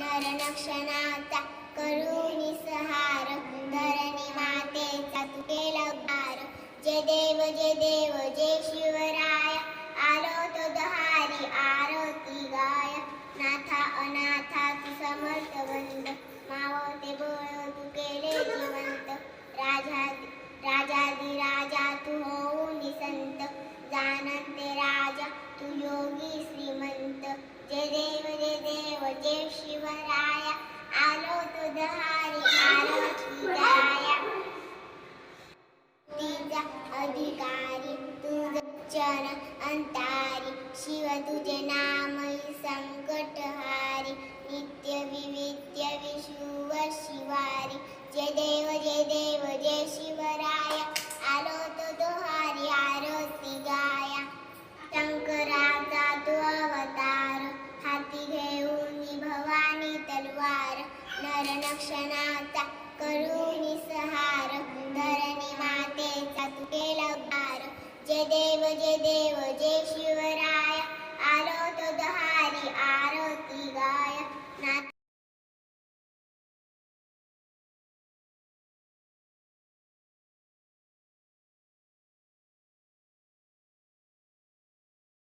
नरनक्षणाचा करुणी सहार धरणी मातेचा तू केला उद्धार जय देव जय देव जय शिवराय आलो तो दहारी आरती गाय. नाथा अनाथा तू समर्थ बंद मावते बोळ तू केले जिवंत. राजा राजादी राजा तू होऊन संत जाणते राजा तू योगी श्रीमंत. जय देव जय देव जय शिवराया आलो तो आलो आरती गाया तिचा अधिकारी तुझन अंतारी शिव तुझे नामही संकटहारी नित्य विविद्य विशुव शिवारी. जय देव तलवार करुणी सहार